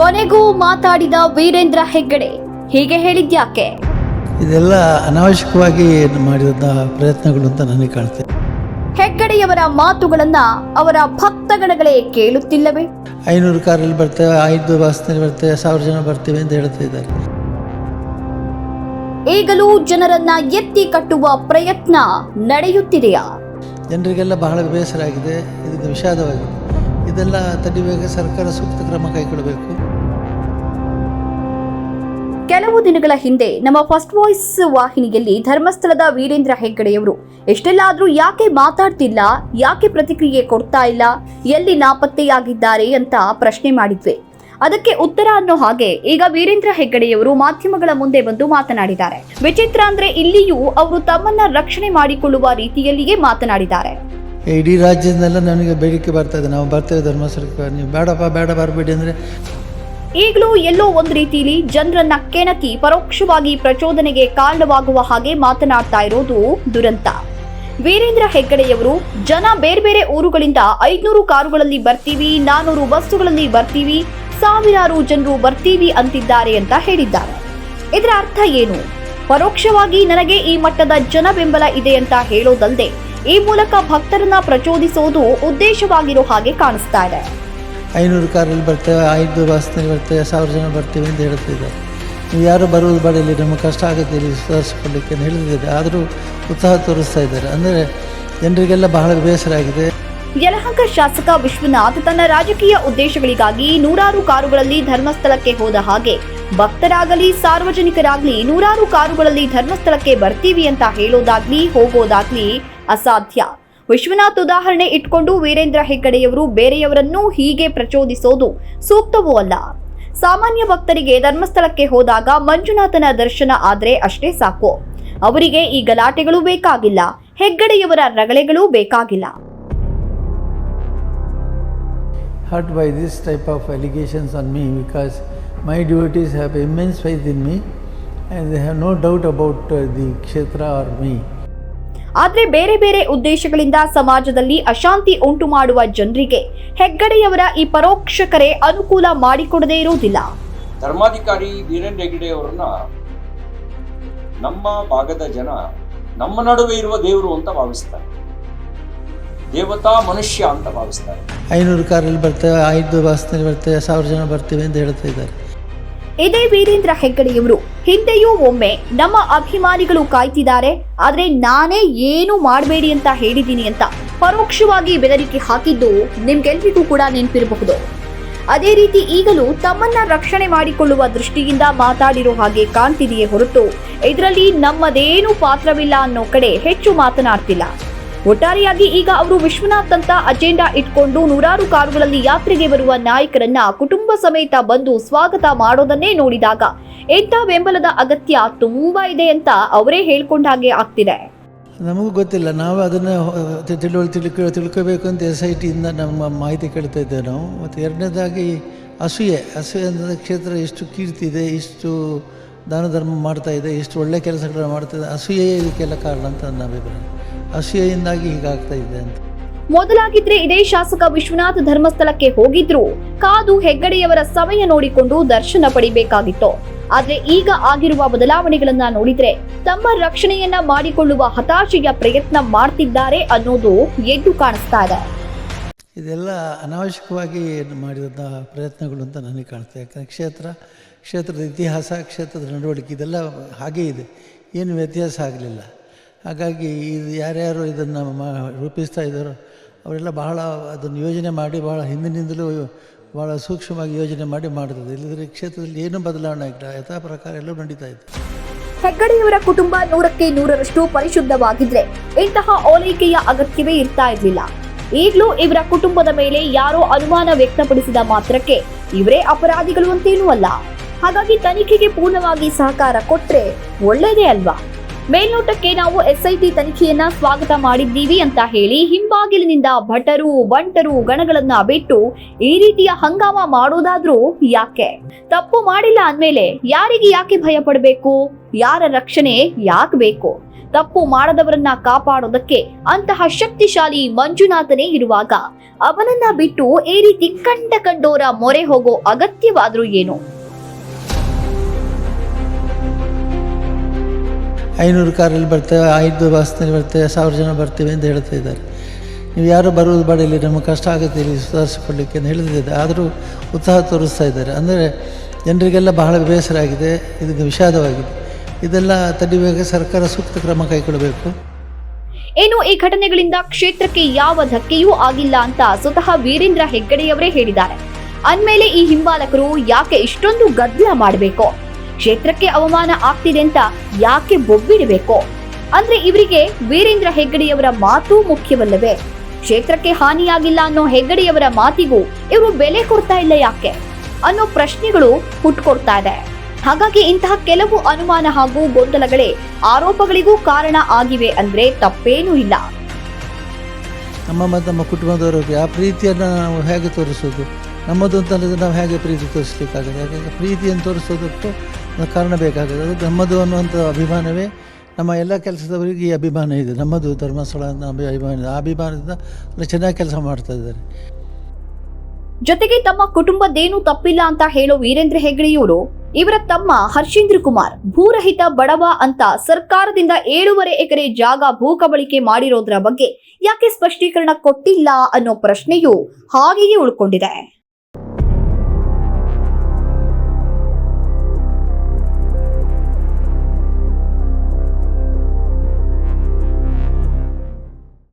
ಕೊನೆಗೂ ಮಾತಾಡಿದ ವೀರೇಂದ್ರ ಹೆಗ್ಗಡೆ. ಹೀಗೆ ಹೇಳಿದ್ಯಾಕೆ? ಇದೆಲ್ಲ ಅನಾವಶ್ಯಕವಾಗಿ ಮಾಡಿದಂತಹ ಪ್ರಯತ್ನಗಳು ಅಂತ ನನಗೆ ಕಾಣ್ತದೆ. ಹೆಗ್ಗಡೆಯವರ ಮಾತುಗಳನ್ನ ಅವರ ಭಕ್ತಗಣಗಳೇ ಕೇಳುತ್ತಿಲ್ಲವೇ? ಐನೂರು ಕಾರಲ್ಲಿ ಬರ್ತೇವೆ ಐದು ಬಸ್ನಲ್ಲಿ ಬರ್ತೇವೆ ಸಾವಿರ ಜನ ಬರ್ತೇವೆ ಅಂತ ಹೇಳ್ತಾ ಇದ್ದಾರೆ. ಈಗಲೂ ಜನರನ್ನ ಎತ್ತಿ ಕಟ್ಟುವ ಪ್ರಯತ್ನ ನಡೆಯುತ್ತಿದೆಯಾ? ಜನರಿಗೆಲ್ಲ ಬಹಳ ಬೇಸರ ಆಗಿದೆ ಇದಕ್ಕೆ ವಿಷಾದವಾಗಿದೆ. ಇದೆಲ್ಲ ತಡಿಬೇಕು ಸರ್ಕಾರ ಸೂಕ್ತ ಕ್ರಮ ಕೈಗೊಳ್ಳಬೇಕು. ಕೆಲವು ದಿನಗಳ ಹಿಂದೆ ನಮ್ಮ ಫಸ್ಟ್ ವಾಯ್ಸ್ ವಾಹಿನಿಯಲ್ಲಿ ಧರ್ಮಸ್ಥಳದ ವೀರೇಂದ್ರ ಹೆಗ್ಗಡೆಯವರು ಎಷ್ಟೆಲ್ಲ ಆದ್ರೂ ಯಾಕೆ ಮಾತಾಡ್ತಿಲ್ಲ? ಯಾಕೆ ಪ್ರತಿಕ್ರಿಯೆ ಕೊಡ್ತಾ ಇಲ್ಲ? ಎಲ್ಲಿ ನಾಪತ್ತೆಯಾಗಿದ್ದಾರೆ? ಅಂತ ಪ್ರಶ್ನೆ ಮಾಡಿದ್ವಿ. ಅದಕ್ಕೆ ಉತ್ತರ ಅನ್ನೋ ಹಾಗೆ ಈಗ ವೀರೇಂದ್ರ ಹೆಗ್ಗಡೆಯವರು ಮಾಧ್ಯಮಗಳ ಮುಂದೆ ಬಂದು ಮಾತನಾಡಿದ್ದಾರೆ. ವಿಚಿತ್ರ ಅಂದ್ರೆ ಇಲ್ಲಿಯೂ ಅವರು ತಮ್ಮನ್ನ ರಕ್ಷಣೆ ಮಾಡಿಕೊಳ್ಳುವ ರೀತಿಯಲ್ಲಿಯೇ ಮಾತನಾಡಿದ್ದಾರೆ. ಇಡೀ ರಾಜ್ಯದಲ್ಲ ನನಗೆ ಬೇಡಿಕೆ ಬರ್ತಾ ಇದೆ. ನಾವು ಬರ್ತೇವೆ ಧರ್ಮಸ್ಥಳಕ್ಕೆ ನೀವು ಬೇಡಪ್ಪ, ಬೇಡ, ಬರಬೇಡಿ ಅಂದರೆ ಈಗಲೂ ಎಲ್ಲೋ ಒಂದು ರೀತಿಯಲ್ಲಿ ಜನರನ್ನ ಕೆಣಕಿ ಪರೋಕ್ಷವಾಗಿ ಪ್ರಚೋದನೆಗೆ ಕಾರಣವಾಗುವ ಹಾಗೆ ಮಾತನಾಡ್ತಾ ಇರೋದು ದುರಂತ. ವೀರೇಂದ್ರ ಹೆಗ್ಗಡೆಯವರು, ಜನ ಬೇರೆ ಬೇರೆ ಊರುಗಳಿಂದ ಐದ್ನೂರು ಕಾರುಗಳಲ್ಲಿ ಬರ್ತೀವಿ, ನಾನೂರು ಬಸ್ಸುಗಳಲ್ಲಿ ಬರ್ತೀವಿ, ಸಾವಿರಾರು ಜನರು ಬರ್ತೀವಿ ಅಂತಿದ್ದಾರೆ ಅಂತ ಹೇಳಿದ್ದಾರೆ. ಇದರ ಅರ್ಥ ಏನು? ಪರೋಕ್ಷವಾಗಿ ನನಗೆ ಈ ಮಟ್ಟದ ಜನ ಬೆಂಬಲ ಇದೆ ಅಂತ ಹೇಳೋದಲ್ಲದೆ ಈ ಮೂಲಕ ಭಕ್ತರನ್ನ ಪ್ರಚೋದಿಸೋದು ಉದ್ದೇಶವಾಗಿರೋ ಹಾಗೆ ಕಾಣಿಸ್ತಾ ಇದೆ. ಐನೂರು ಕಾರಲ್ಲಿ ಬರ್ತೇವೆ, ಐದು ಬಸ್ನಲ್ಲಿ ಬರ್ತೇವೆ, ಸಾವಿರ ಜನ ಬರ್ತೀವಿ ಅಂತ ಹೇಳ್ತಿದ್ದಾರೆ ನೀವು ಯಾರು ಬರುವುದು ಬಡಲಿ ನಮ್ಮ ಕಷ್ಟ ಆಗುತ್ತೆ ಇಲ್ಲಿ ಸುಧಾರಿಸ್ಕೊಳ್ಳಿಕ್ಕೆ ಅಂತ ಹೇಳಿದ್ದಾರೆ. ಆದರೂ ಉತ್ಸಾಹ ತೋರಿಸ್ತಾ ಇದ್ದಾರೆ. ಅಂದರೆ ಜನರಿಗೆಲ್ಲ ಬಹಳ ಬೇಸರ ಆಗಿದೆ. ಯಲಹಂಕ ಶಾಸಕ ವಿಶ್ವನಾಥ್ ತನ್ನ ರಾಜಕೀಯ ಉದ್ದೇಶಗಳಿಗಾಗಿ ನೂರಾರು ಕಾರುಗಳಲ್ಲಿ ಧರ್ಮಸ್ಥಳಕ್ಕೆ ಹೋದ ಹಾಗೆ, ಭಕ್ತರಾಗಲಿ, ಸಾರ್ವಜನಿಕರಾಗಲಿ ನೂರಾರು ಕಾರುಗಳಲ್ಲಿ ಧರ್ಮಸ್ಥಳಕ್ಕೆ ಬರ್ತೀವಿ ಅಂತ ಹೇಳೋದಾಗ್ಲಿ, ಹೋಗೋದಾಗ್ಲಿ ಅಸಾಧ್ಯ. ವಿಶ್ವನಾಥ್ ಉದಾಹರಣೆ ಇಟ್ಕೊಂಡು ವೀರೇಂದ್ರ ಹೆಗ್ಗಡೆಯವರು ಬೇರೆಯವರನ್ನೂ ಹೀಗೆ ಪ್ರಚೋದಿಸೋದು ಸೂಕ್ತವೂ ಅಲ್ಲ. ಸಾಮಾನ್ಯ ಭಕ್ತರಿಗೆ ಧರ್ಮಸ್ಥಳಕ್ಕೆ ಹೋದಾಗ ಮಂಜುನಾಥನ ದರ್ಶನ ಆದರೆ ಅಷ್ಟೇ ಸಾಕು. ಅವರಿಗೆ ಈ ಗಲಾಟೆಗಳು ಬೇಕಾಗಿಲ್ಲ. ಹೆಗ್ಗಡೆಯವರ ರಗಳೆಗಳೂ ಬೇಕಾಗಿಲ್ಲ. Hurt by this type of allegations on me because my devotees have immense faith in me and they have no doubt about uh, the kshetra or. ಆದ್ರೆ ಬೇರೆ ಬೇರೆ ಉದ್ದೇಶಗಳಿಂದ ಸಮಾಜದಲ್ಲಿ ಅಶಾಂತಿ ಉಂಟು ಮಾಡುವ ಜನರಿಗೆ ಹೆಗ್ಗಡೆಯವರ ಈ ಪರೋಕ್ಷ ಕರೆ ಅನುಕೂಲ ಮಾಡಿಕೊಡದೇ ಇರುವುದಿಲ್ಲ. ಧರ್ಮಾಧಿಕಾರಿ ವೀರೇಂದ್ರ ಹೆಗ್ಗಡೆ ಅವರನ್ನ ನಮ್ಮ ಭಾಗದ ಜನ ನಮ್ಮ ನಡುವೆ ಇರುವ ದೇವರು ಅಂತ ಭಾವಿಸ್ತಾರೆ. ದೇವತಾ ಮನುಷ್ಯ ಅಂತ ಭಾವಿಸ್ತಾರೆ. ಐನೂರು ಕಾರಲ್ಲಿ ಬರ್ತೇವೆ ಐದು ಬಸ್ನಲ್ಲಿ ಬರ್ತೇವೆ ಸಾವಿರ ಜನ ಬರ್ತೇವೆ ಅಂತ ಹೇಳ್ತಾ ಇದ್ದಾರೆ. ಇದೇ ವೀರೇಂದ್ರ ಹೆಗ್ಗಡೆಯವರು ಹಿಂದೆಯೂ ಒಮ್ಮೆ ನಮ್ಮ ಅಭಿಮಾನಿಗಳು ಕಾಯ್ತಿದ್ದಾರೆ, ಆದರೆ ನಾನೇ ಏನು ಮಾಡಬೇಡಿ ಅಂತ ಹೇಳಿದ್ದೀನಿ ಅಂತ ಪರೋಕ್ಷವಾಗಿ ಬೆದರಿಕೆ ಹಾಕಿದ್ದು ನಿಮ್ಗೆಲ್ರಿಗೂ ಕೂಡ ನೆನಪಿರಬಹುದು. ಅದೇ ರೀತಿ ಈಗಲೂ ತಮ್ಮನ್ನ ರಕ್ಷಣೆ ಮಾಡಿಕೊಳ್ಳುವ ದೃಷ್ಟಿಯಿಂದ ಮಾತಾಡಿರೋ ಹಾಗೆ ಕಾಣ್ತಿದೆಯೇ ಹೊರತು ಇದರಲ್ಲಿ ನಮ್ಮದೇನು ಪಾತ್ರವಿಲ್ಲ ಅನ್ನೋ ಕಡೆ ಹೆಚ್ಚು ಮಾತನಾಡ್ತಿಲ್ಲ. ಒಟ್ಟಾರೆಯಾಗಿ ಈಗ ಅವರು ವಿಶ್ವನಾಥ್ ಅಂತ ಅಜೆಂಡಾ ಇಟ್ಕೊಂಡು ನೂರಾರು ಕಾರುಗಳಲ್ಲಿ ಯಾತ್ರೆಗೆ ಬರುವ ನಾಯಕರನ್ನ ಕುಟುಂಬ ಸಮೇತ ಬಂದು ಸ್ವಾಗತ ಮಾಡೋದನ್ನೇ ನೋಡಿದಾಗ ಇಂಥ ಬೆಂಬಲದ ಅಗತ್ಯ ತುಂಬಾ ಇದೆ ಅಂತ ಅವರೇ ಹೇಳ್ಕೊಂಡ ಹಾಗೆ ಆಗ್ತಿದೆ. ನಮಗೂ ಗೊತ್ತಿಲ್ಲ ನಾವು ಅದನ್ನು ತಿಳುವಳಿ ತಿಳ್ಕೊ ತಿಳ್ಕೋಬೇಕು ಅಂತ ಎಸ್ ಐ ಟಿಯಿಂದ ನಮ್ಮ ಮಾಹಿತಿ ಕೇಳ್ತಾ ಇದ್ದೇವೆ ನಾವು. ಮತ್ತು ಎರಡನೇದಾಗಿ ಅಸೂಯೆ ಅಸೂಯೆ ಅಂದರೆ ಕ್ಷೇತ್ರ ಎಷ್ಟು ಕೀರ್ತಿ ಇದೆ ಇಷ್ಟು ದಾನ ಧರ್ಮ ಮಾಡ್ತಾ ಇದೆ ಇಷ್ಟು ಒಳ್ಳೆ ಕೆಲಸಗಳನ್ನು ಮಾಡ್ತಾ ಇದೆ ಅಸೂಯೆ ಇದಕ್ಕೆಲ್ಲ ಕಾರಣ ಅಂತ ನನ್ನ ಅಭಿಪ್ರಾಯ. ಅಸೂಯೆಯಿಂದಾಗಿ ಹೀಗಾಗ್ತಾ ಇದೆ ಅಂತ. ಮೊದಲಾಗಿದ್ರೆ ಇದೇ ಶಾಸಕ ವಿಶ್ವನಾಥ ಧರ್ಮಸ್ಥಳಕ್ಕೆ ಹೋಗಿದ್ರು. ಕಾದು ಹೆಗ್ಗಡೆಯವರ ಸಮಯ ನೋಡಿಕೊಂಡು ದರ್ಶನ ಪಡಿಬೇಕಾಗಿತ್ತು. ಆದ್ರೆ ಈಗ ಆಗಿರುವ ಬದಲಾವಣೆಗಳನ್ನ ನೋಡಿದ್ರೆ ತಮ್ಮ ರಕ್ಷಣೆಯನ್ನ ಮಾಡಿಕೊಳ್ಳುವ ಹತಾಶೆಯ ಪ್ರಯತ್ನ ಮಾಡ್ತಿದ್ದಾರೆ ಅನ್ನೋದು ಎದ್ದು ಕಾಣಿಸ್ತಾ ಇದೆ. ಇದೆಲ್ಲ ಅನಾವಶ್ಯಕವಾಗಿ ಮಾಡಿದಂತಹ ಪ್ರಯತ್ನಗಳು ಅಂತ ನನಗೆ ಕಾಣ್ತದೆ ಯಾಕಂದರೆ ಕ್ಷೇತ್ರ, ಕ್ಷೇತ್ರದ ಇತಿಹಾಸ, ಕ್ಷೇತ್ರದ ನಡವಳಿಕೆ ಇದೆಲ್ಲ ಹಾಗೇ ಇದೆ. ಏನು ವ್ಯತ್ಯಾಸ ಆಗಲಿಲ್ಲ. ಹಾಗಾಗಿ ಇದು ಯಾರ್ಯಾರು ಇದನ್ನು ರೂಪಿಸ್ತಾ ಇದ್ದಾರೋ ಅವರೆಲ್ಲ ಬಹಳ ಅದನ್ನು ಯೋಜನೆ ಮಾಡಿ ಬಹಳ ಹಿಂದಿನಿಂದಲೂ ಭಾಳ ಸೂಕ್ಷ್ಮವಾಗಿ ಯೋಜನೆ ಮಾಡಿ ಮಾಡ್ತದೆ ಇಲ್ಲದ್ರೆ ಕ್ಷೇತ್ರದಲ್ಲಿ ಏನೂ ಬದಲಾವಣೆ ಆಗಿಲ್ಲ. ಯಥಾ ಪ್ರಕಾರ ಎಲ್ಲವೂ ನಡೀತಾ ಇತ್ತು. ಹೆಗ್ಗಡೆಯವರ ಕುಟುಂಬ ನೂರಕ್ಕೆ ನೂರರಷ್ಟು ಪರಿಶುದ್ಧವಾಗಿದ್ರೆ ಇಂತಹ ಓಲೈಕೆಯ ಅಗತ್ಯವೇ ಇರ್ತಾ ಇರಲಿಲ್ಲ. ಈಗಲೂ ಇವರ ಕುಟುಂಬದ ಮೇಲೆ ಯಾರೋ ಅನುಮಾನ ವ್ಯಕ್ತಪಡಿಸಿದ ಮಾತ್ರಕ್ಕೆ ಇವರೇ ಅಪರಾಧಿಗಳು ಅಂತೇನೂ ಅಲ್ಲ. ಹಾಗಾಗಿ ತನಿಖೆಗೆ ಪೂರ್ಣವಾಗಿ ಸಹಕಾರ ಕೊಟ್ರೆ ಒಳ್ಳೇದೇ ಅಲ್ವಾ? ಮೇಲ್ನೋಟಕ್ಕೆ ನಾವು ಎಸ್ಐಟಿ ತನಿಖೆಯನ್ನ ಸ್ವಾಗತ ಮಾಡಿದ್ದೀವಿ ಅಂತ ಹೇಳಿ ಹಿಂಬಾಗಿಲಿನಿಂದ ಭಟರು, ಬಂಟರು ಗಣಗಳನ್ನ ಬಿಟ್ಟು ಈ ರೀತಿಯ ಹಂಗಾಮ ಮಾಡೋದಾದ್ರೂ ಯಾಕೆ? ತಪ್ಪು ಮಾಡಿಲ್ಲ ಅಂದ್ಮೇಲೆ ಯಾರಿಗೆ ಯಾಕೆ ಭಯ ಪಡಬೇಕು? ಯಾರ ರಕ್ಷಣೆ ಯಾಕೆ ಬೇಕು? ತಪ್ಪು ಮಾಡದವರನ್ನ ಕಾಪಾಡೋದಕ್ಕೆ ಅಂತಹ ಶಕ್ತಿಶಾಲಿ ಮಂಜುನಾಥನೇ ಇರುವಾಗ ಅವನನ್ನ ಬಿಟ್ಟು ಈ ರೀತಿ ಕಂಡ ಕಂಡೋರ ಮೊರೆ ಹೋಗೋ ಅಗತ್ಯವಾದ್ರೂ ಏನು? ಐನೂರು ಕಾರಲ್ಲಿ ಬರ್ತೇವೆ ಐದು ಬಸ್ನಲ್ಲಿ ಬರ್ತೇವೆ, ಸಾವಿರ ಜನ ಬರ್ತೇವೆ ಅಂತ ಹೇಳ್ತಾ ಇದ್ದಾರೆ. ನೀವು ಯಾರು ಬರುವುದು ಬೇಡ, ಇಲ್ಲಿ ನಮಗೆ ಕಷ್ಟ ಆಗುತ್ತೆ, ಇಲ್ಲಿ ಸುಧಾರಿಸಿಕೊಳ್ಳಿಕ್ಕೆ ಅಂತ ಹೇಳ್ತಿದ್ದಾರೆ ಆದರೂ ಉತ್ಸಾಹ ತೋರಿಸ್ತಾ ಇದ್ದಾರೆ. ಅಂದರೆ ಜನರಿಗೆಲ್ಲ ಬಹಳ ಬೇಸರ ಆಗಿದೆ, ಇದಕ್ಕೆ ವಿಷಾದವಾಗಿದೆ. ಇದೆಲ್ಲ ತಡಿಬೇಕು ಸರ್ಕಾರ ಸೂಕ್ತ ಕ್ರಮ ಕೈಗೊಳ್ಳಬೇಕು. ಏನು ಈ ಘಟನೆಗಳಿಂದ ಕ್ಷೇತ್ರಕ್ಕೆ ಯಾವ ಧಕ್ಕೆಯೂ ಆಗಿಲ್ಲ ಅಂತ ಸ್ವತಃ ವೀರೇಂದ್ರ ಹೆಗ್ಗಡೆಯವರೇ ಹೇಳಿದ್ದಾರೆ. ಅಂದಮೇಲೆ ಈ ಹಿಂಬಾಲಕರು ಯಾಕೆ ಇಷ್ಟೊಂದು ಗದ್ದಲ ಮಾಡಬೇಕು? ಕ್ಷೇತ್ರಕ್ಕೆ ಅವಮಾನ ಆಗ್ತಿದೆ ಅಂತ ಯಾಕೆ ಬೊಬ್ಬಿಡಬೇಕು? ಅಂದ್ರೆ ಇವರಿಗೆ ವೀರೇಂದ್ರ ಹೆಗ್ಗಡೆಯವರ ಮಾತು ಮುಖ್ಯವಲ್ಲವೇ? ಕ್ಷೇತ್ರಕ್ಕೆ ಹಾನಿಯಾಗಿಲ್ಲ ಅನ್ನೋ ಹೆಗ್ಗಡೆಯವರ ಮಾತಿಗೂ ಇವರು ಬೆಲೆ ಕೊಡ್ತಾ ಇಲ್ಲ ಯಾಕೆ? ಅನ್ನೋ ಪ್ರಶ್ನೆಗಳು ಹುಟ್ಕೊಡ್ತಾ ಇದೆ. ಹಾಗಾಗಿ ಇಂತಹ ಕೆಲವು ಅನುಮಾನ ಹಾಗೂ ಗೊಂದಲಗಳೇ ಆರೋಪಗಳಿಗೂ ಕಾರಣ ಆಗಿವೆ ಅಂದ್ರೆ ತಪ್ಪೇನೂ ಇಲ್ಲ. ನಮ್ಮ ಮತ್ತು ನಮ್ಮ ಕುಟುಂಬದವರಿಗೆ ಆ ಪ್ರೀತಿಯನ್ನು ಹೇಗೆ ತೋರಿಸೋದು ನಮ್ಮದು ಅಂತ ನಾವು ಹೇಗೆ ಪ್ರೀತಿ ತೋರಿಸ್ಲಿಕ್ಕಾಗುತ್ತೆ ಯಾಕೆಂದರೆ ಪ್ರೀತಿಯನ್ನು ತೋರಿಸೋದಕ್ಕೂ ಕಾರಣ ಬೇಕಾಗುತ್ತೆ ಅದು ನಮ್ಮದು ಅನ್ನುವಂಥ ಅಭಿಮಾನವೇ. ನಮ್ಮ ಎಲ್ಲ ಕೆಲಸದವರಿಗೆ ಈ ಅಭಿಮಾನ ಇದೆ. ನಮ್ಮದು ಧರ್ಮಸ್ಥಳ ಅಭಿಮಾನ ಆ ಅಭಿಮಾನದಿಂದ ಚೆನ್ನಾಗಿ ಕೆಲಸ ಮಾಡ್ತಾ ಇದ್ದಾರೆ. ಜೊತೆಗೆ ತಮ್ಮ ಕುಟುಂಬದೇನು ತಪ್ಪಿಲ್ಲ ಅಂತ ಹೇಳೋ ವೀರೇಂದ್ರ ಹೆಗ್ಡೆಯವರು ಇವರ ತಮ್ಮ ಹರ್ಷೇಂದ್ರ ಕುಮಾರ್, ಭೂರಹಿತ ಬಡವ ಅಂತ ಸರ್ಕಾರದಿಂದ ಏಳೂವರೆ ಎಕರೆ ಜಾಗ ಭೂ ಕಬಳಿಕೆ ಮಾಡಿರೋದ್ರ ಬಗ್ಗೆ ಯಾಕೆ ಸ್ಪಷ್ಟೀಕರಣ ಕೊಟ್ಟಿಲ್ಲ ಅನ್ನೋ ಪ್ರಶ್ನೆಯೂ ಹಾಗೆಯೇ ಉಳ್ಕೊಂಡಿದೆ.